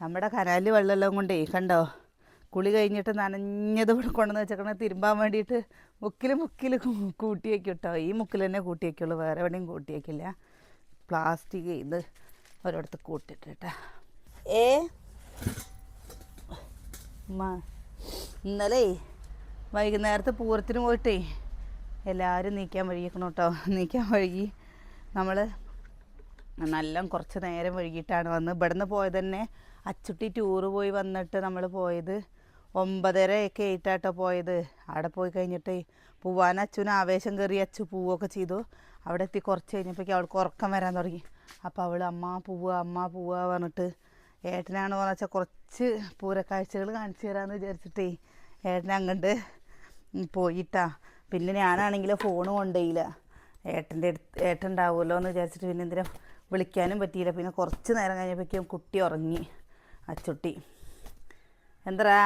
നമ്മുടെ കനാലിൽ വെള്ളമെല്ലാം കൊണ്ടേ കണ്ടോ? കുളി കഴിഞ്ഞിട്ട് നനഞ്ഞത് ഇവിടെ കൊണ്ടുവന്ന് വെച്ചേക്കണ തിരുമ്പാൻ വേണ്ടിയിട്ട് മുക്കിൽ മുക്കിൽ കൂട്ടി കേട്ടോ ഈ മുക്കിൽ തന്നെ കൂട്ടി വയ്ക്കുള്ളൂ വേറെ എവിടെയും കൂട്ടി വയ്ക്കില്ല പ്ലാസ്റ്റിക് ഇത് ഒരിടത്ത് കൂട്ടിട്ട് കേട്ടാ ഏ ഇന്നലെ വൈകുന്നേരത്തെ പൂരത്തിന് പോയിട്ടേ എല്ലാവരും നീക്കാൻ വഴിയേക്കണം കേട്ടോ നീക്കാൻ വഴുകി നമ്മൾ നല്ല കുറച്ച് നേരം വൈകിട്ടാണ് വന്ന് ഇവിടുന്ന് പോയത് തന്നെ അച്ചുട്ടി ടൂറ് പോയി വന്നിട്ട് നമ്മൾ പോയത് ഒമ്പതര ഒക്കെ ആയിട്ടാട്ടോ പോയത്. അവിടെ പോയി കഴിഞ്ഞിട്ട് പോവാൻ അച്ഛന് ആവേശം കയറി അച്ചു പൂവൊക്കെ ചെയ്തു. അവിടെ എത്തി കുറച്ച് കഴിഞ്ഞപ്പോഴേക്കും അവൾക്ക് ഉറക്കം വരാൻ തുടങ്ങി. അപ്പോൾ അവൾ അമ്മ പോവുക അമ്മ പോവുക പറഞ്ഞിട്ട് ഏട്ടനാണ് പറഞ്ഞാൽ വെച്ചാൽ കുറച്ച് പൂരക്കാഴ്ചകൾ കാണിച്ചു തരാമെന്ന് വിചാരിച്ചിട്ടേ ഏട്ടനെ അങ്ങോട്ട് പോയിട്ടാ. പിന്നെ ഞാനാണെങ്കിൽ ഫോൺ കൊണ്ടുപോയില്ല ഏട്ടന്റെ അടുത്ത് ഏട്ടൻ ഉണ്ടാവുമല്ലോ എന്ന് വിചാരിച്ചിട്ട് പിന്നെ എന്തിനാ വിളിക്കാനും പറ്റിയില്ല. പിന്നെ കുറച്ച് നേരം കഴിഞ്ഞപ്പോഴേക്കും കുട്ടി ഉറങ്ങി. അച്ചുട്ടി എന്തരാ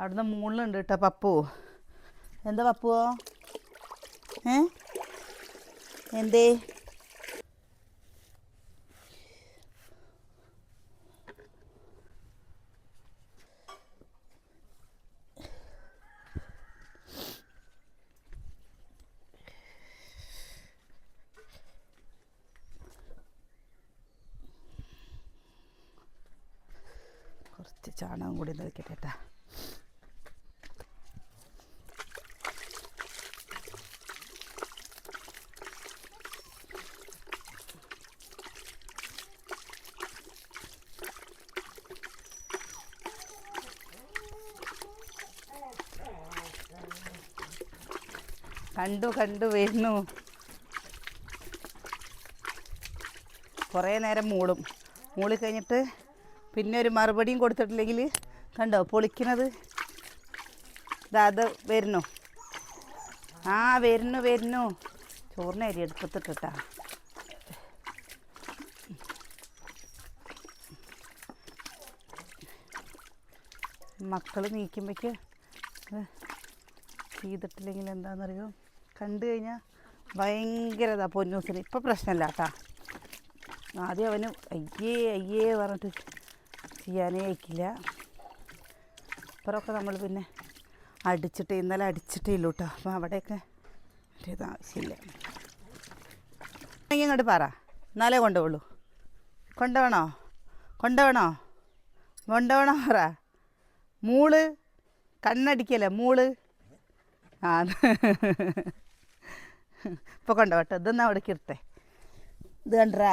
അവിടുന്ന് മുകളിലുണ്ട് കേട്ടോ പപ്പു. എന്താ പപ്പുവോ? ഏ? എന്തേ കുറച്ച് ചാണകം കൂടി നിൽക്കട്ടെ കേട്ടാ. കണ്ടു കണ്ടു വരുന്നു കുറേ നേരം മൂളും. മൂളി കഴിഞ്ഞിട്ട് പിന്നെ ഒരു മറുപടിയും കൊടുത്തിട്ടില്ലെങ്കിൽ കണ്ടോ പൊളിക്കണത്? അത് വരുന്നു. ആ വരുന്നു വരുന്നു. ചോറിന് അരി എടുപ്പത്തിട്ടാ മക്കൾ നീക്കുമ്പോഴേക്ക് ചെയ്തിട്ടില്ലെങ്കിൽ എന്താണെന്നറിയോ കണ്ടു കഴിഞ്ഞാൽ ഭയങ്കര ഇതാ പൊന്നൂസിന്. ഇപ്പം പ്രശ്നമില്ല കേട്ടോ ആദ്യം അവന് അയ്യേ അയ്യേ പറഞ്ഞിട്ട് ചെയ്യാനേ അയക്കില്ല അപ്പുറമൊക്കെ നമ്മൾ പിന്നെ അടിച്ചിട്ട് ഇന്നലെ അടിച്ചിട്ടേ ഇല്ലൂ കേട്ടോ അപ്പം അവിടെയൊക്കെ ഇത് ആവശ്യമില്ല. ഇങ്ങോട്ട് പറ. എന്നാലേ കൊണ്ടുപോളൂ കൊണ്ടുപോകണോ? കൊണ്ടുപോകണോ? കൊണ്ടുപോകണോ പറ. മൂൾ. കണ്ണടിക്കല്ലേ മൂൾ? ആ. ഇപ്പോൾ കൊണ്ടുപോട്ടെ ഇതൊന്നും അവിടെ കിർത്തേ ഇത് കണ്ടാ?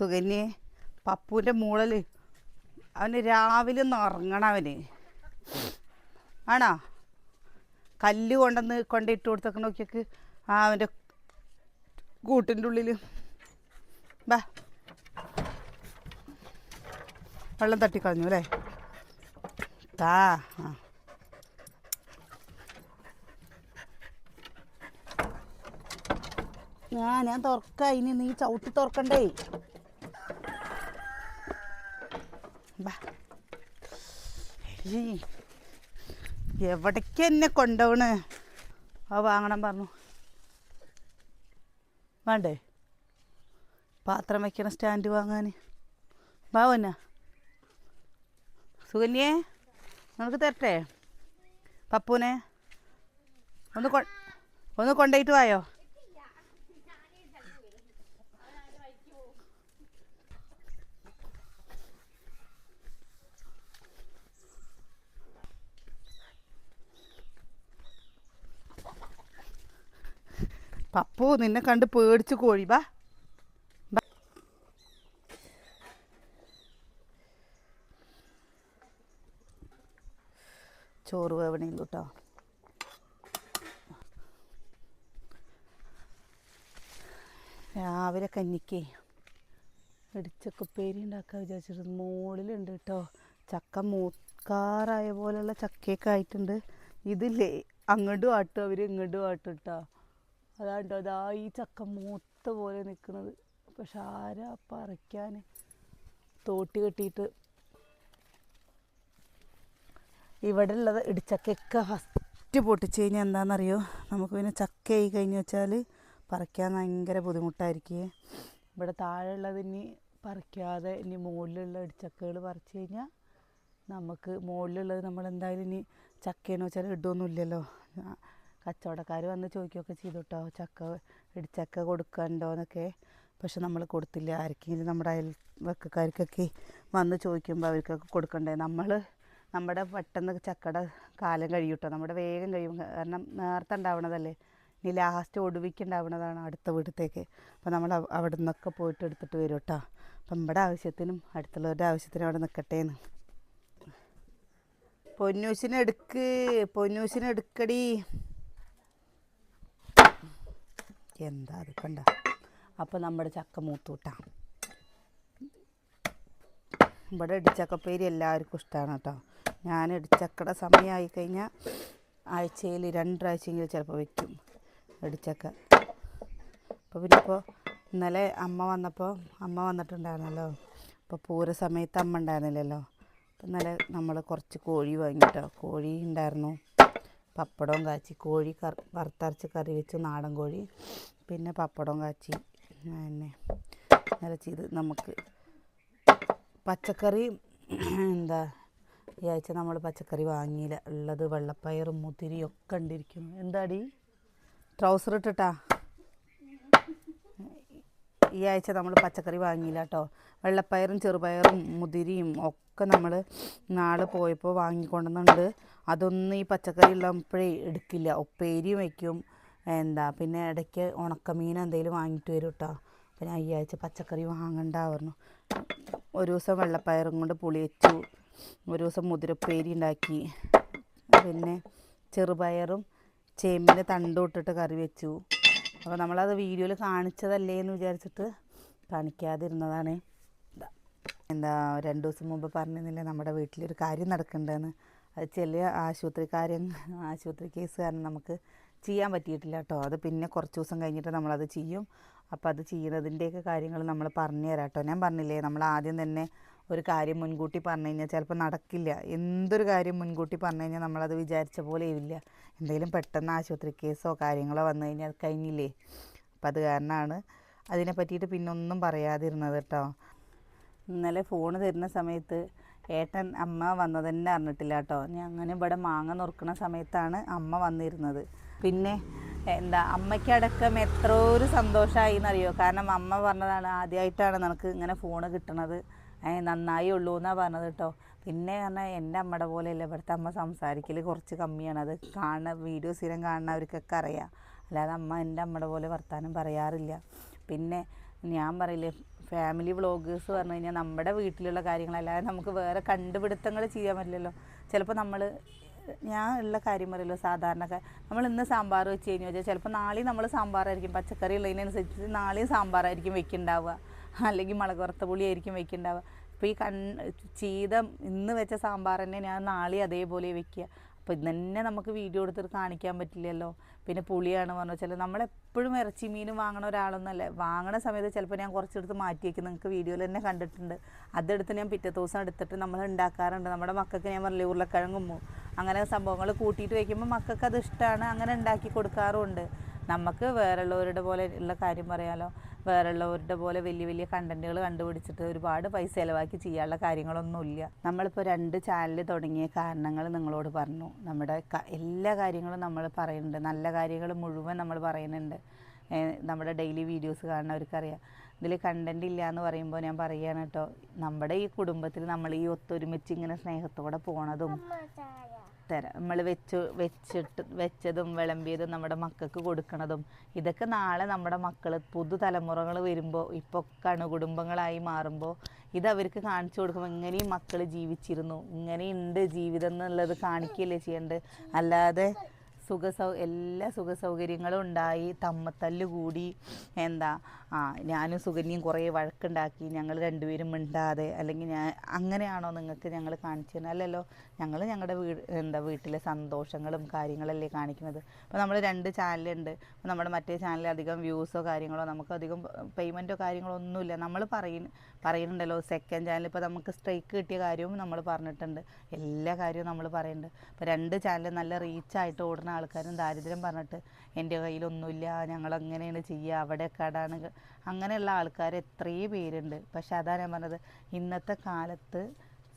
സുകന്യെ പപ്പുവിന്റെ മൂളൽ അവന് രാവിലെ ഒന്ന് ഉറങ്ങണം അവന്. ആണോ? കല്ല് കൊണ്ടുവന്ന് കൊണ്ടിട്ട് കൊടുത്തൊക്കെ നോക്കിയൊക്കെ. ആ അവന്റെ കൂട്ടിന്റെ ഉള്ളിൽ ബാ. വെള്ളം തട്ടിക്കളഞ്ഞു അല്ലേ? താ ആ. ഞാൻ ഞാൻ തുറക്ക. ഇനി നീ ചവിട്ടി തുറക്കണ്ടേ? ബാ. ഏയ്. എവിടേക്ക് എന്നെ കൊണ്ടുപോണ് ആ വാങ്ങണം പറഞ്ഞു. വേണ്ടേ? പാത്രം വയ്ക്കണ സ്റ്റാൻഡ് വാങ്ങാൻ. ബാവന സുകന്യേ നമുക്ക് തരട്ടെ? പപ്പൂനെ ഒന്ന് കൊ ഒന്ന് കൊണ്ടുപോയിട്ട് വായോ? പപ്പു നിന്നെ കണ്ട് പേടിച്ച് കോഴി. ബാ. ചോറ് വേവണേലു കേട്ടോ രാവിലെ കഞ്ഞിക്കേ ഇടിച്ചക്കുപ്പേരി ഉണ്ടാക്കാൻ വിചാരിച്ചിട്ട് മുകളിലുണ്ട് കേട്ടോ ചക്ക മൂക്കാറായ പോലെയുള്ള ചക്കയൊക്കെ ആയിട്ടുണ്ട്. ഇതില്ലേ അങ്ങോട്ടും ആട്ടും അവർ ഇങ്ങോട്ടും ആട്ടും കേട്ടോ അതാണ്ടോ അതാ ഈ ചക്ക മൂത്ത പോലെ നിൽക്കുന്നത്. പക്ഷെ ആരാ പറിക്കാൻ? തോട്ടി കെട്ടിയിട്ട്. ഇവിടെ ഉള്ളത് ഇടിച്ചക്കൊക്കെ ഫസ്റ്റ് പൊട്ടിച്ച് കഴിഞ്ഞാൽ എന്താണെന്നറിയോ? നമുക്ക് പിന്നെ ചക്ക ആയി കഴിഞ്ഞ് വെച്ചാൽ പറിക്കാൻ ഭയങ്കര ബുദ്ധിമുട്ടായിരിക്കേ. ഇവിടെ താഴെയുള്ളത് ഇനി പറിക്കാതെ ഇനി മുകളിലുള്ള ഇടിച്ചക്കകൾ പറിച്ചു കഴിഞ്ഞാൽ നമുക്ക് മുകളിലുള്ളത് നമ്മൾ എന്തായാലും ഇനി ചക്കയെന്ന് വെച്ചാൽ ഇടുമൊന്നുമില്ലല്ലോ കച്ചവടക്കാർ വന്ന് ചോദിക്കുകയൊക്കെ ചെയ്തു കേട്ടോ ചക്ക ഇടിച്ചക്ക കൊടുക്കണ്ടോ എന്നൊക്കെ. പക്ഷെ നമ്മൾ കൊടുത്തില്ല. ആർക്കെങ്കിലും നമ്മുടെ അയൽവക്കക്കാർക്കൊക്കെ വന്ന് ചോദിക്കുമ്പോൾ അവർക്കൊക്കെ കൊടുക്കണ്ടേ? നമ്മൾ നമ്മുടെ പെട്ടെന്ന് ചക്കയുടെ കാലം കഴിയൂട്ടോ. നമ്മുടെ വേഗം കഴിയും. കാരണം നേരത്തെ ഉണ്ടാവണതല്ലേ? ഇനി ലാസ്റ്റ് ഒടുവിക്കുണ്ടാവണതാണ് അടുത്ത വീട്ടിലേക്ക് അപ്പോൾ നമ്മൾ അവ- അവിടെ നിന്നൊക്കെ പോയിട്ട് എടുത്തിട്ട് വരും കേട്ടോ അപ്പം നമ്മുടെ ആവശ്യത്തിനും അടുത്തുള്ളവരുടെ ആവശ്യത്തിനും അവിടെ നിൽക്കട്ടേന്ന് പൊന്നൂസിനെ എടുക്ക് പൊന്നൂസിനെ എടുക്കടി എന്താ അത് അപ്പോൾ നമ്മുടെ ചക്ക മൂത്തൂട്ടാ. ഇവിടെ ഇടിച്ചക്കപ്പേരി എല്ലാവർക്കും ഇഷ്ടമാണ് കേട്ടോ. ഞാൻ ഇടിച്ചക്കയുടെ സമയമായി കഴിഞ്ഞാൽ ആഴ്ചയിൽ രണ്ടാഴ്ചയെങ്കിലും ചിലപ്പോൾ വയ്ക്കും ഇടിച്ചക്ക. അപ്പോൾ പിന്നെ ഇപ്പോൾ ഇന്നലെ അമ്മ വന്നപ്പോൾ അമ്മ വന്നിട്ടുണ്ടായിരുന്നല്ലോ. അപ്പോൾ പൂര സമയത്ത് അമ്മ ഉണ്ടായിരുന്നില്ലല്ലോ. അപ്പം ഇന്നലെ നമ്മൾ കുറച്ച് കോഴി വാങ്ങിട്ടോ. കോഴി ഉണ്ടായിരുന്നു. പപ്പടവും കാച്ചി കോഴി കറി വറുത്തരച്ച് കറി വെച്ച് നാടൻ കോഴി പിന്നെ പപ്പടവും കാച്ചി പിന്നെ ഇന്നലെ ചെയ്ത് നമുക്ക് പച്ചക്കറി എന്താ ഈ ആഴ്ച നമ്മൾ പച്ചക്കറി വാങ്ങിയില്ല. ഉള്ളത് വെള്ളപ്പയറും മുതിരിയും ഒക്കെ ഉണ്ടിരിക്കുന്നു എന്താടി? ട്രൗസർ ഇട്ടിട്ടാ? ഈ ആഴ്ച നമ്മൾ പച്ചക്കറി വാങ്ങിയില്ല കേട്ടോ വെള്ളപ്പയറും ചെറുപയറും മുതിരിയും ഒക്കെ നമ്മൾ നാളെ പോയപ്പോൾ വാങ്ങിക്കൊണ്ടുവന്നുണ്ട് അതൊന്നും ഈ പച്ചക്കറി ഉള്ളപ്പോഴേ എടുക്കില്ല. ഉപ്പേരിയും വയ്ക്കും എന്താ പിന്നെ ഇടയ്ക്ക് ഉണക്കമീൻ എന്തെങ്കിലും വാങ്ങിയിട്ട് വരും കേട്ടോ പിന്നെ ഈ ആഴ്ച പച്ചക്കറി വാങ്ങണ്ട പറഞ്ഞു ഒരു ദിവസം വെള്ളപ്പയറും കൊണ്ട് പുളി വെച്ചു. ഒരു ദിവസം മുതിരപ്പേരി ഉണ്ടാക്കി. പിന്നെ ചെറുപയറും ചേമ്പിന്റെ തണ്ടും ഇട്ടിട്ട് കറി വെച്ചു. അപ്പോൾ നമ്മളത് വീഡിയോയിൽ കാണിച്ചതല്ലേ എന്ന് വിചാരിച്ചിട്ട് കാണിക്കാതിരുന്നതാണ്. എന്താ രണ്ട് ദിവസം മുമ്പ് പറഞ്ഞിരുന്നില്ല നമ്മുടെ വീട്ടിലൊരു കാര്യം നടക്കുന്നുണ്ടെന്ന് അത് ചില ആശുപത്രി കാര്യം ആശുപത്രി കേസ് കാരണം നമുക്ക് ചെയ്യാൻ പറ്റിയിട്ടില്ല കേട്ടോ. അത് പിന്നെ കുറച്ച് ദിവസം കഴിഞ്ഞിട്ട് നമ്മളത് ചെയ്യും. അപ്പോൾ അത് ചെയ്യുന്നതിന്റെയൊക്കെ കാര്യങ്ങൾ നമ്മൾ പറഞ്ഞു തരാം കേട്ടോ. ഞാൻ പറഞ്ഞില്ലേ നമ്മൾ ആദ്യം തന്നെ ഒരു കാര്യം മുൻകൂട്ടി പറഞ്ഞു കഴിഞ്ഞാൽ ചിലപ്പോൾ നടക്കില്ല. എന്തൊരു കാര്യം മുൻകൂട്ടി പറഞ്ഞു കഴിഞ്ഞാൽ നമ്മളത് വിചാരിച്ച പോലെ ഇല്ല. എന്തെങ്കിലും പെട്ടെന്ന് ആശുപത്രി കേസോ കാര്യങ്ങളോ വന്നു കഴിഞ്ഞാൽ കഴിഞ്ഞില്ലേ? അപ്പം അത് കാരണമാണ് അതിനെ പറ്റിയിട്ട് പിന്നൊന്നും പറയാതിരുന്നത് കേട്ടോ. ഇന്നലെ ഫോൺ തരുന്ന സമയത്ത് ഏട്ടൻ അമ്മ വന്നത് തന്നെ അറിഞ്ഞിട്ടില്ല കേട്ടോ. ഞാൻ അങ്ങനെ ഇവിടെ മാങ്ങ നുറുക്കുന്ന സമയത്താണ് അമ്മ വന്നിരുന്നത്. പിന്നെ എന്താ അമ്മയ്ക്കടക്കം എത്ര ഒരു സന്തോഷമായി എന്നറിയോ? കാരണം അമ്മ പറഞ്ഞതാണ് ആദ്യമായിട്ടാണ് നിനക്ക് ഇങ്ങനെ ഫോണ് കിട്ടണത്. നന്നായി ഉള്ളൂ എന്നാണ് പറഞ്ഞത് കേട്ടോ പിന്നെ പറഞ്ഞാൽ എന്റെ അമ്മയുടെ പോലെയല്ല ഇവിടുത്തെ അമ്മ സംസാരിക്കൽ കുറച്ച് കമ്മിയാണ്. അത് കാണുന്ന വീഡിയോ സ്ഥിരം കാണുന്നവർക്കൊക്കെ അറിയാം. അല്ലാതെ അമ്മ എന്റെ അമ്മയുടെ പോലെ വർത്താനം പറയാറില്ല. പിന്നെ ഞാൻ പറയില്ലേ ഫാമിലി വ്ളോഗേഴ്സ് പറഞ്ഞു കഴിഞ്ഞാൽ നമ്മുടെ വീട്ടിലുള്ള കാര്യങ്ങളല്ലാതെ നമുക്ക് വേറെ കണ്ടുപിടുത്തങ്ങൾ ചെയ്യാൻ പറ്റില്ലല്ലോ. ചിലപ്പോൾ നമ്മൾ ഞാൻ ഉള്ള കാര്യം പറയല്ലോ സാധാരണക്കാർ നമ്മൾ ഇന്ന് സാമ്പാർ വെച്ച് കഴിഞ്ഞു വെച്ചാൽ ചിലപ്പോൾ നാളെയും നമ്മൾ സാമ്പാറായിരിക്കും. പച്ചക്കറി ഉള്ളതിനനുസരിച്ച് നാളെയും സാമ്പാറായിരിക്കും വെക്കുന്നുണ്ടാവുക അല്ലെങ്കിൽ മുളക് വറുത്ത പുളി ആയിരിക്കും വെക്കുന്നുണ്ടാവുക അപ്പോൾ ഈ കൺ ചെയ്ത ഇന്ന് വെച്ച സാമ്പാർ തന്നെ ഞാൻ നാളെ അതേപോലെ വെക്കുക. അപ്പോൾ ഇത് തന്നെ നമുക്ക് വീഡിയോ എടുത്തിട്ട് കാണിക്കാൻ പറ്റില്ലല്ലോ. പിന്നെ പുളിയാണ് പറഞ്ഞു വെച്ചാൽ നമ്മളെപ്പോഴും ഇറച്ചി മീനും വാങ്ങണ ഒരാളൊന്നുമല്ല വാങ്ങണ സമയത്ത് ചിലപ്പോൾ ഞാൻ കുറച്ചെടുത്ത് മാറ്റി വയ്ക്കും നിങ്ങൾക്ക് വീഡിയോയിൽ തന്നെ കണ്ടിട്ടുണ്ട്. അതെടുത്ത് ഞാൻ പിറ്റേ ദിവസം എടുത്തിട്ട് നമ്മൾ ഉണ്ടാക്കാറുണ്ട്. നമ്മുടെ മക്കൾക്ക് ഞാൻ പറഞ്ഞില്ലേ ഉരുളക്കിഴങ്ങും അങ്ങനെ സംഭവങ്ങൾ കൂട്ടിയിട്ട് വയ്ക്കുമ്പോൾ മക്കൾക്ക് അത് ഇഷ്ടമാണ് അങ്ങനെ ഉണ്ടാക്കി കൊടുക്കാറുമുണ്ട് നമുക്ക് വേറെയുള്ളവരുടെ പോലെ ഉള്ള കാര്യം പറയാലോ. വേറെയുള്ളവരുടെ പോലെ വലിയ വലിയ കണ്ടന്റുകൾ കണ്ടുപിടിച്ചിട്ട് ഒരുപാട് പൈസ ചിലവാക്കി ചെയ്യാനുള്ള കാര്യങ്ങളൊന്നുമില്ല നമ്മളിപ്പോൾ രണ്ട് ചാനൽ തുടങ്ങിയ കാരണങ്ങൾ നിങ്ങളോട് പറഞ്ഞു. നമ്മുടെ എല്ലാ കാര്യങ്ങളും നമ്മൾ പറയുന്നുണ്ട്. നല്ല കാര്യങ്ങൾ മുഴുവൻ നമ്മൾ പറയുന്നുണ്ട്. നമ്മുടെ ഡെയിലി വീഡിയോസ് കാണുന്നവർക്കറിയാം. ഇതിൽ കണ്ടന്റ് ഇല്ല എന്ന് പറയുമ്പോൾ ഞാൻ പറയുകയാണ് കേട്ടോ. നമ്മുടെ ഈ കുടുംബത്തിൽ നമ്മൾ ഈ ഒത്തൊരുമിച്ച് ഇങ്ങനെ സ്നേഹത്തോടെ പോണതും തരാം. നമ്മൾ വെച്ച് വെച്ചിട്ട് വെച്ചതും വിളമ്പിയതും നമ്മുടെ മക്കൾക്ക് കൊടുക്കണതും. ഇതൊക്കെ നാളെ നമ്മുടെ മക്കൾ പുതുതലമുറകൾ വരുമ്പോൾ ഇപ്പോൾ കണുകുടുംബങ്ങളായി മാറുമ്പോൾ ഇത് അവർക്ക് കാണിച്ചു കൊടുക്കുമ്പോൾ ഇങ്ങനെയും മക്കൾ ജീവിച്ചിരുന്നു. ഇങ്ങനെയുണ്ട് ജീവിതം എന്നുള്ളത് കാണിക്കുകയല്ലേ ചെയ്യേണ്ടത് അല്ലാതെ സുഖ സൗ എല്ലാ സുഖ സൗകര്യങ്ങളും ഉണ്ടായി തമ്മത്തല്ല് കൂടി എന്താ ആ ഞാനും സുകന്യയും കുറേ വഴക്കുണ്ടാക്കി ഞങ്ങൾ രണ്ടുപേരും മിണ്ടാതെ അല്ലെങ്കിൽ ഞാൻ അങ്ങനെയാണോ നിങ്ങൾക്ക് ഞങ്ങൾ കാണിച്ചു തരുന്നത്? അല്ലല്ലോ ഞങ്ങൾ ഞങ്ങളുടെ വീട് എന്താ വീട്ടിലെ സന്തോഷങ്ങളും കാര്യങ്ങളല്ലേ കാണിക്കുന്നത്. അപ്പോൾ നമ്മൾ രണ്ട് ചാനലുണ്ട്. അപ്പോൾ നമ്മുടെ മറ്റേ ചാനലിൽ അധികം വ്യൂസോ കാര്യങ്ങളോ നമുക്ക് അധികം പേയ്മെന്റോ കാര്യങ്ങളോ ഒന്നുമില്ല നമ്മൾ പറയ പറയുന്നുണ്ടല്ലോ സെക്കൻഡ് ചാനൽ ഇപ്പോൾ നമുക്ക് സ്ട്രൈക്ക് കിട്ടിയ കാര്യവും നമ്മൾ പറഞ്ഞിട്ടുണ്ട്. എല്ലാ കാര്യവും നമ്മൾ പറയുന്നുണ്ട് അപ്പോൾ രണ്ട് ചാനൽ നല്ല റീച്ചായിട്ട് ഓടുന്ന ആൾക്കാരും ദാരിദ്ര്യം പറഞ്ഞിട്ട് എന്റെ കയ്യിലൊന്നുമില്ല ഞങ്ങൾ അങ്ങനെയാണ് ചെയ്യുക അവിടെ കടാണ് അങ്ങനെയുള്ള ആൾക്കാർ എത്രയും പേരുണ്ട്. പക്ഷെ അതാണ് ഞാൻ പറഞ്ഞത്. ഇന്നത്തെ കാലത്ത്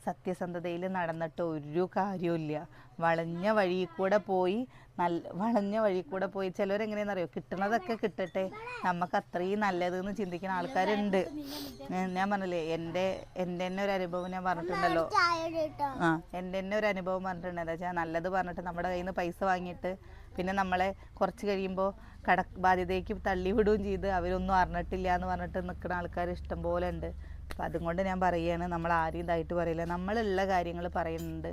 സത്യസന്ധതയിൽ നടന്നിട്ട് ഒരു കാര്യമില്ല വളഞ്ഞ വഴി കൂടെ പോയി നല്ല വളഞ്ഞ വഴി കൂടെ പോയി. ചിലവരെങ്ങനെയാണെന്ന് അറിയോ കിട്ടണതൊക്കെ കിട്ടട്ടെ. നമുക്ക് അത്രയും നല്ലതെന്ന് ചിന്തിക്കുന്ന ആൾക്കാരുണ്ട്. ഞാൻ- പറഞ്ഞില്ലേ എന്റെ എന്റെ തന്നെ ഒരു അനുഭവം ഞാൻ പറഞ്ഞിട്ടുണ്ടല്ലോ. ആ എന്റെ തന്നെ ഒരു അനുഭവം പറഞ്ഞിട്ടുണ്ട്. എന്താ വെച്ചാൽ നല്ലത് പറഞ്ഞിട്ട് നമ്മുടെ കയ്യിൽ നിന്ന് പൈസ വാങ്ങിയിട്ട് പിന്നെ നമ്മളെ കുറച്ച് കഴിയുമ്പോൾ കട ബാധ്യതയ്ക്ക് തള്ളി വിടുകയും ചെയ്ത് അവരൊന്നും അറിഞ്ഞിട്ടില്ല എന്ന് പറഞ്ഞിട്ട് നിൽക്കുന്ന ആൾക്കാർ ഇഷ്ടം പോലെ ഉണ്ട്. അപ്പം അതുകൊണ്ട് ഞാൻ പറയുകയാണ് നമ്മൾ ആരും ഇതായിട്ട് പറയില്ല. നമ്മളുള്ള കാര്യങ്ങൾ പറയുന്നുണ്ട്.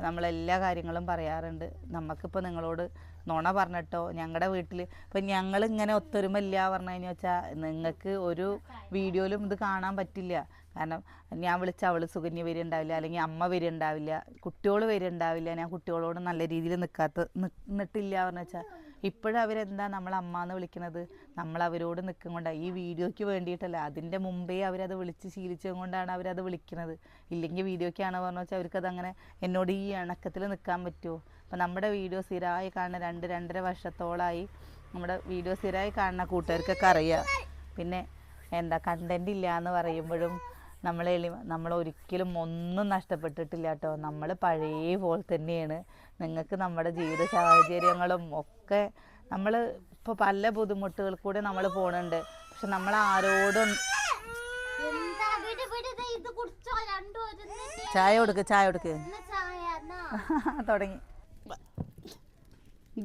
നമ്മളെല്ലാ കാര്യങ്ങളും പറയാറുണ്ട്. നമുക്കിപ്പോൾ നിങ്ങളോട് നുണ പറഞ്ഞിട്ടോ ഞങ്ങളുടെ വീട്ടിൽ ഇപ്പം ഞങ്ങളിങ്ങനെ ഒത്തൊരുമ ഇല്ല പറഞ്ഞു കഴിഞ്ഞാൽ വെച്ചാൽ നിങ്ങൾക്ക് ഒരു വീഡിയോയിലും ഇത് കാണാൻ പറ്റില്ല. കാരണം ഞാൻ വിളിച്ച അവൾ സുകന്യ വരുന്നുണ്ടാവില്ല അല്ലെങ്കിൽ അമ്മ വരുന്നുണ്ടാവില്ല കുട്ടികൾ വരുന്നുണ്ടാവില്ല ഞാൻ കുട്ടികളോട് നല്ല രീതിയിൽ നിൽക്കാത്ത നിന്നിട്ടില്ല പറഞ്ഞു വെച്ചാൽ ഇപ്പോഴും അവരെന്താ നമ്മൾ അമ്മ എന്ന് വിളിക്കുന്നത് നമ്മൾ അവരോട് നിൽക്കും കൊണ്ടാണ് ഈ വീഡിയോയ്ക്ക് വേണ്ടിയിട്ടല്ല. അതിന്റെ മുമ്പേ അവരത് വിളിച്ച് ശീലിച്ചത് കൊണ്ടാണ് അവരത് വിളിക്കുന്നത് ഇല്ലെങ്കിൽ വീഡിയോയ്ക്കാണ് പറഞ്ഞു വെച്ചാൽ അവർക്കത് അങ്ങനെ എന്നോട് ഈ ഇണക്കത്തിൽ നിൽക്കാൻ പറ്റുമോ അപ്പം നമ്മുടെ വീഡിയോ സ്ഥിരമായി കാണുന്ന രണ്ട് രണ്ടര വർഷത്തോളമായി നമ്മുടെ വീഡിയോ സ്ഥിരമായി കാണുന്ന കൂട്ടുകാർക്കൊക്കെ അറിയാം. പിന്നെ എന്താ കണ്ടന്റ് ഇല്ല എന്ന് പറയുമ്പോഴും നമ്മൾ എളി നമ്മൾ ഒരിക്കലും ഒന്നും നഷ്ടപ്പെട്ടിട്ടില്ല കേട്ടോ. നമ്മൾ പഴയ പോലെ തന്നെയാണ്. നിങ്ങൾക്ക് നമ്മുടെ ജീവിത സാഹചര്യങ്ങളും ഒക്കെ നമ്മൾ ഇപ്പോൾ പല ബുദ്ധിമുട്ടുകൾ കൂടെ നമ്മൾ പോണുണ്ട്. പക്ഷെ നമ്മൾ ആരോടും ചായ കൊടുക്ക് ചായ കൊടുക്ക്. തുടങ്ങി.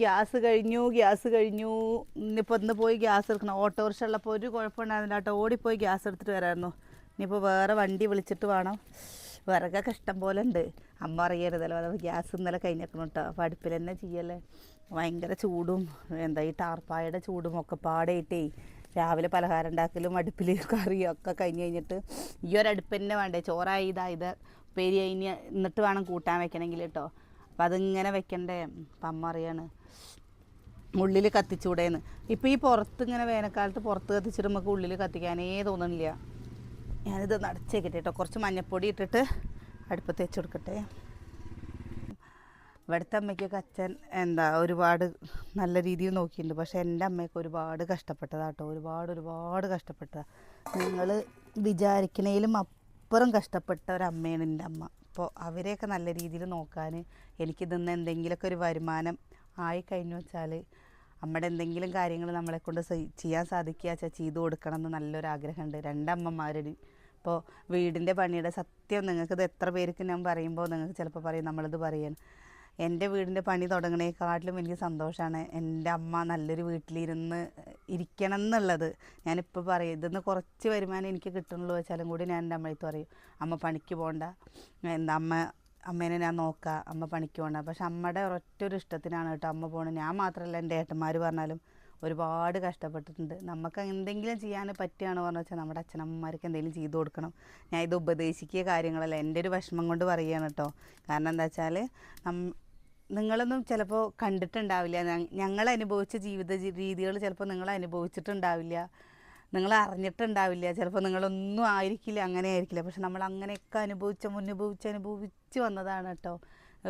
ഗ്യാസ് കഴിഞ്ഞു ഗ്യാസ് കഴിഞ്ഞു. ഇന്നിപ്പോൾ ഇന്ന് പോയി ഗ്യാസ് എടുക്കണം. ഓട്ടോറിക്ഷ ഉള്ളപ്പോൾ ഒരു കുഴപ്പമുണ്ടായിരുന്നില്ല കേട്ടോ. ഓടിപ്പോയി ഗ്യാസ് എടുത്തിട്ട് വരായിരുന്നു. ഇനിയിപ്പോൾ വേറെ വണ്ടി വിളിച്ചിട്ട് വേണം. വിറകൊക്കെ ഇഷ്ടം പോലെ ഉണ്ട്. അമ്മ അറിയരുതല്ലോ അതായത് ഗ്യാസ് ഇന്നലെ കഴിഞ്ഞേക്കണം കേട്ടോ അപ്പോൾ അടുപ്പിൽ തന്നെ ചെയ്യല്ലേ ഭയങ്കര ചൂടും എന്താ ഈ ടാർപ്പായുടെ ചൂടും ഒക്കെ പാടായിട്ടേ. രാവിലെ പലഹാരം ഉണ്ടാക്കലും അടുപ്പിൽ കറിയും ഒക്കെ കഴിഞ്ഞ് കഴിഞ്ഞിട്ട് ഈ ഒരു അടുപ്പ് തന്നെ വേണ്ടേ? ചോറായി ഇതായത് ഉപ്പേരി കഴിഞ്ഞ് എന്നിട്ട് വേണം കൂട്ടാൻ വെക്കണമെങ്കിൽ കേട്ടോ അപ്പം അതിങ്ങനെ വെക്കണ്ടേ? അപ്പം അമ്മ അറിയാണ് ഉള്ളിൽ കത്തിച്ചൂടേന്ന്. ഇപ്പം ഈ പുറത്ത് ഇങ്ങനെ വേനൽക്കാലത്ത് പുറത്ത് കത്തിച്ചിട്ട് നമുക്ക് ഉള്ളിൽ കത്തിക്കാനേ തോന്നണില്ല. ഞാനിത് നടച്ചേക്കട്ടെ കേട്ടോ. കുറച്ച് മഞ്ഞപ്പൊടി ഇട്ടിട്ട് അടുപ്പത്ത് വെച്ച് കൊടുക്കട്ടെ. ഇവിടുത്തെ അമ്മയ്ക്കൊക്കെ അച്ഛൻ എന്താ ഒരുപാട് നല്ല രീതിയിൽ നോക്കിയിട്ടുണ്ട്. പക്ഷേ എന്റെ അമ്മയൊക്കെ ഒരുപാട് കഷ്ടപ്പെട്ടതാട്ടോ ഒരുപാട് ഒരുപാട് കഷ്ടപ്പെട്ടതാ നിങ്ങൾ വിചാരിക്കണേലും അപ്പുറം കഷ്ടപ്പെട്ട ഒരമ്മയാണ് എന്റെ അമ്മ. അപ്പോൾ അവരെയൊക്കെ നല്ല രീതിയിൽ നോക്കാൻ എനിക്ക് നിന്ന് എന്തെങ്കിലുമൊക്കെ ഒരു വരുമാനം ആയി കഴിഞ്ഞു വെച്ചാൽ അമ്മയുടെ എന്തെങ്കിലും കാര്യങ്ങൾ നമ്മളെക്കൊണ്ട് ചെയ്യാൻ സാധിക്കുക വെച്ചാൽ ചെയ്തു കൊടുക്കണം എന്ന് നല്ലൊരു ആഗ്രഹമുണ്ട്. രണ്ടമ്മമാരുടെ ഇപ്പോൾ വീടിന്റെ പണിയുടെ സത്യം നിങ്ങൾക്ക് ഇത് എത്ര പേർക്ക് ഞാൻ പറയുമ്പോൾ നിങ്ങൾക്ക് ചിലപ്പോൾ പറയും നമ്മളിത് പറയാൻ എന്റെ വീടിന്റെ പണി തുടങ്ങണേക്കാട്ടിലും എനിക്ക് സന്തോഷമാണ് എന്റെ അമ്മ നല്ലൊരു വീട്ടിലിരുന്ന് ഇരിക്കണം എന്നുള്ളത് ഞാനിപ്പോൾ പറയും ഇതിന്ന് കുറച്ച് വരുമാനം എനിക്ക് കിട്ടുന്നുള്ളൂ വെച്ചാലും കൂടി ഞാൻ എന്റെ അമ്മയത്ത് പറയും അമ്മ പണിക്ക് പോകണ്ട എന്താ അമ്മ അമ്മേനെ ഞാൻ നോക്കാം അമ്മ പണിക്ക് പോകണ്ട പക്ഷെ അമ്മയുടെ ഒരൊറ്റ ഒരു ഇഷ്ടത്തിനാണ് കേട്ടോ അമ്മ പോകണത് ഞാൻ മാത്രമല്ല എന്റെ ഏട്ടന്മാർ പറഞ്ഞാലും ഒരുപാട് കഷ്ടപ്പെട്ടിട്ടുണ്ട്. നമുക്ക് എന്തെങ്കിലും ചെയ്യാൻ പറ്റുകയാണെന്ന് പറഞ്ഞു വെച്ചാൽ നമ്മുടെ അച്ഛനമ്മമാർക്ക് എന്തെങ്കിലും ചെയ്തു കൊടുക്കണം. ഞാൻ ഇത് ഉപദേശിക്കുക കാര്യങ്ങളല്ല. എന്റെ ഒരു വിഷമം കൊണ്ട് പറയുകയാണ് കേട്ടോ. കാരണം എന്താ വെച്ചാൽ നിങ്ങളൊന്നും ചിലപ്പോൾ കണ്ടിട്ടുണ്ടാവില്ല. ഞങ്ങൾ അനുഭവിച്ച ജീവിത രീതികൾ ചിലപ്പോൾ നിങ്ങൾ അനുഭവിച്ചിട്ടുണ്ടാവില്ല. നിങ്ങൾ അറിഞ്ഞിട്ടുണ്ടാവില്ല. ചിലപ്പോൾ നിങ്ങളൊന്നും ആയിരിക്കില്ല അങ്ങനെ ആയിരിക്കില്ല. പക്ഷെ നമ്മൾ അങ്ങനെയൊക്കെ അനുഭവിച്ച മുന്നനുഭവിച്ച് അനുഭവിച്ച് വന്നതാണ് കേട്ടോ.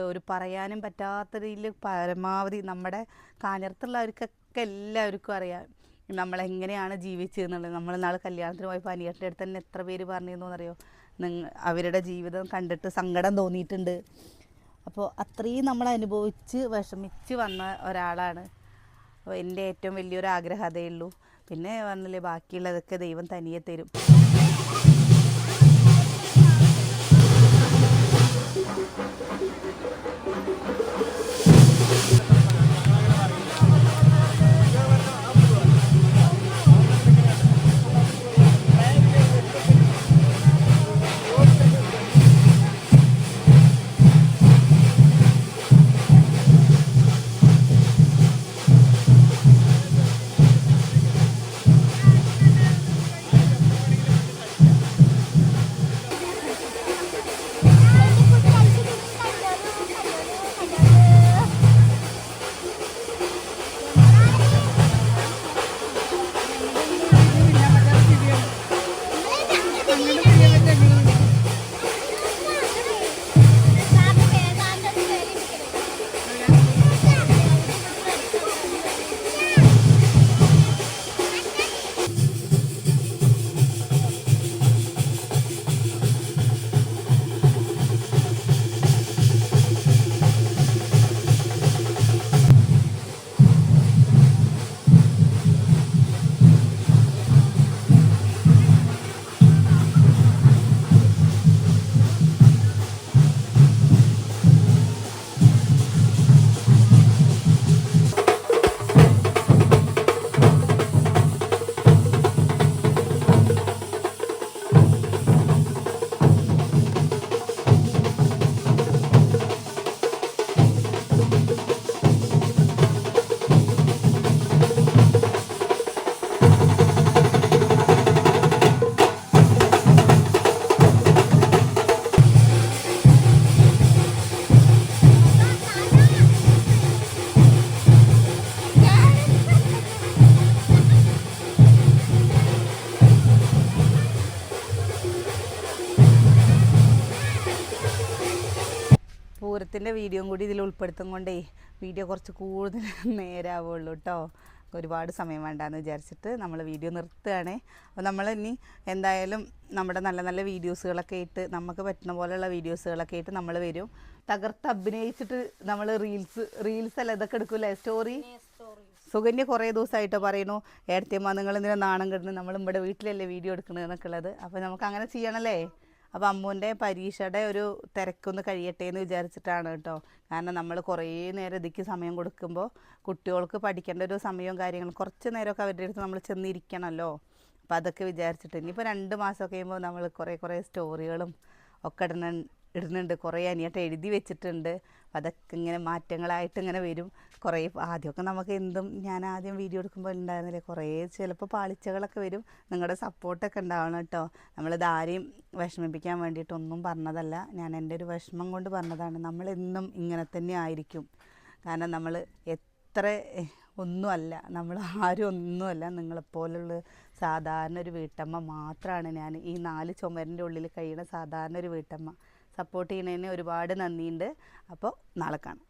ഒരു പറയാനും പറ്റാത്ത രീതിയിൽ പരമാവധി നമ്മുടെ കാഞ്ഞിരത്തുള്ളവർക്കൊക്കെ എല്ലാവർക്കും അറിയാം. നമ്മളെങ്ങനെയാണ് ജീവിച്ചതെന്നുള്ളത് നമ്മൾ നാളെ കല്യാണത്തിന് പോയപ്പോൾ അനിയത്തിന്റെ അടുത്ത് തന്നെ എത്ര പേര് പറഞ്ഞിരുന്നു എന്നറിയോ നിങ്ങ അവരുടെ ജീവിതം കണ്ടിട്ട് സങ്കടം തോന്നിയിട്ടുണ്ട്. അപ്പോൾ അത്രയും നമ്മൾ അനുഭവിച്ച് വിഷമിച്ച് വന്ന ഒരാളാണ്. അപ്പോൾ എന്റെ ഏറ്റവും വലിയൊരു ആഗ്രഹം അതേ ഉള്ളൂ. പിന്നെ പറഞ്ഞില്ലേ ബാക്കിയുള്ളതൊക്കെ ദൈവം തനിയെ തരും. വീഡിയോയും കൂടി ഇതിൽ ഉൾപ്പെടുത്തും കൊണ്ടേ വീഡിയോ കുറച്ച് കൂടുതൽ നേരാവുള്ളൂ കേട്ടോ ഒരുപാട് സമയം വേണ്ടാന്ന് വിചാരിച്ചിട്ട് നമ്മൾ വീഡിയോ നിർത്തുകയാണ്. അപ്പോൾ നമ്മൾ ഇനി എന്തായാലും നമ്മുടെ നല്ല നല്ല വീഡിയോസുകളൊക്കെ ഇട്ട് നമുക്ക് പറ്റുന്ന പോലെയുള്ള വീഡിയോസുകളൊക്കെ ഇട്ട് നമ്മൾ വരും. തകർത്ത് അഭിനയിച്ചിട്ട് നമ്മൾ റീൽസ് റീൽസ് അല്ല ഇതൊക്കെ എടുക്കൂലേ സ്റ്റോറി സുകന്യ കുറേ ദിവസമായിട്ട് പറയുന്നു ഏടത്തിയമ്മ നിങ്ങൾ ഇങ്ങനെ നാണം കിടന്ന്? നമ്മൾ ഇവിടെ വീട്ടിലല്ലേ വീഡിയോ എടുക്കണത് എന്നൊക്കെ ഉള്ളത്. അപ്പോൾ നമുക്ക് അങ്ങനെ ചെയ്യണല്ലേ? അപ്പോൾ അമ്മുവിന്റെ പരീക്ഷയുടെ ഒരു തിരക്കൊന്ന് കഴിയട്ടെ എന്ന് വിചാരിച്ചിട്ടാണ് കേട്ടോ. കാരണം നമ്മൾ കുറേ നേരം ഇതിക്ക് സമയം കൊടുക്കുമ്പോൾ കുട്ടികൾക്ക് പഠിക്കേണ്ട ഒരു സമയവും കാര്യങ്ങളും കുറച്ച് നേരമൊക്കെ അവരുടെ അടുത്ത് നമ്മൾ ചെന്നിരിക്കണമല്ലോ അപ്പോൾ അതൊക്കെ വിചാരിച്ചിട്ട് ഇനിയിപ്പോൾ രണ്ട് മാസമൊക്കെ കഴിയുമ്പോൾ നമ്മൾ കുറേ കുറേ സ്റ്റോറികളും ഒക്കെ ഇടണ. ഇടുന്നുണ്ട്. കുറേ അനിയായിട്ട് എഴുതി വെച്ചിട്ടുണ്ട്. അതൊക്കെ ഇങ്ങനെ മാറ്റങ്ങളായിട്ട് ഇങ്ങനെ വരും. കുറേ ആദ്യമൊക്കെ നമുക്ക് എന്തും ഞാൻ ആദ്യം വീഡിയോ എടുക്കുമ്പോൾ ഉണ്ടായിരുന്നില്ലേ കുറേ ചിലപ്പോൾ പാളിച്ചകളൊക്കെ വരും. നിങ്ങളുടെ സപ്പോർട്ടൊക്കെ ഉണ്ടാവണം കേട്ടോ. നമ്മളിത് ആരെയും വിഷമിപ്പിക്കാൻ വേണ്ടിയിട്ടൊന്നും പറഞ്ഞതല്ല. ഞാൻ എന്റെ ഒരു വിഷമം കൊണ്ട് പറഞ്ഞതാണ്. നമ്മളെന്നും ഇങ്ങനെ തന്നെ ആയിരിക്കും. കാരണം നമ്മൾ എത്ര ഒന്നുമല്ല. നമ്മൾ ആരും ഒന്നുമല്ല. നിങ്ങളെപ്പോലുള്ള സാധാരണ ഒരു വീട്ടമ്മ മാത്രമാണ് ഞാൻ. ഈ നാല് ചുമരിന്റെ ഉള്ളിൽ കഴിയുന്ന സാധാരണ ഒരു വീട്ടമ്മ. സപ്പോർട്ട് ചെയ്യുന്നതിന് ഒരുപാട് നന്ദിയുണ്ട്. അപ്പോൾ നാളെ കാണാം.